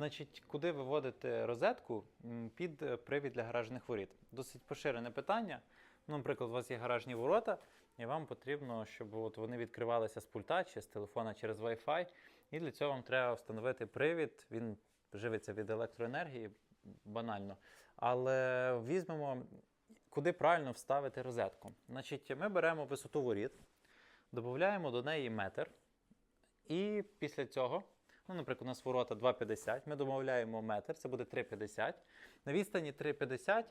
Значить, куди виводити розетку під е, привід для гаражних воріт? Досить поширене питання. Ну, наприклад, у вас є гаражні ворота, і вам потрібно, щоб от вони відкривалися з пульта чи з телефона через Wi-Fi. І для цього вам треба встановити привід. Він живиться від електроенергії, банально. Але візьмемо, куди правильно вставити розетку. Значить, ми беремо висоту воріт, додаємо до неї метр. І після цього, ну, наприклад, у нас ворота 2,50, ми домовляємо метр, це буде 3,50. На відстані 3,50,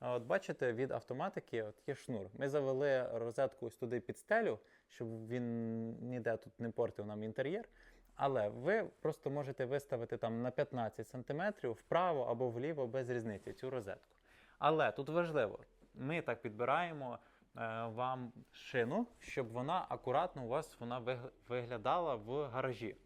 от бачите, від автоматики от є шнур. Ми завели розетку ось туди під стелю, щоб він ніде тут не портив нам інтер'єр. Але ви просто можете виставити там на 15 см вправо або вліво без різниці цю розетку. Але тут важливо, ми так підбираємо е, вам шину, щоб вона акуратно у вас вона виглядала в гаражі.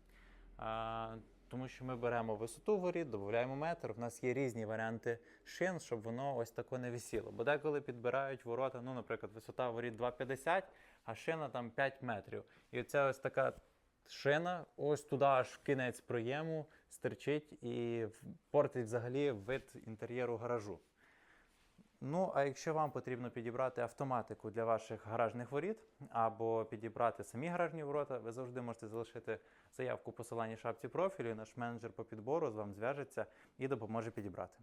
Тому що ми беремо висоту воріт, додаємо метр. У нас є різні варіанти шин, щоб воно ось тако не висіло. Бо деколи підбирають ворота, ну, наприклад, висота воріт 2,50, а шина там 5 метрів. І оця ось така шина, ось туди аж в кінець проєму стирчить і портить взагалі вид інтер'єру гаражу. Ну, а якщо вам потрібно підібрати автоматику для ваших гаражних воріт або підібрати самі гаражні ворота, ви завжди можете залишити заявку посилання шапці профілю. і Наш менеджер по підбору з вами зв'яжеться і допоможе підібрати.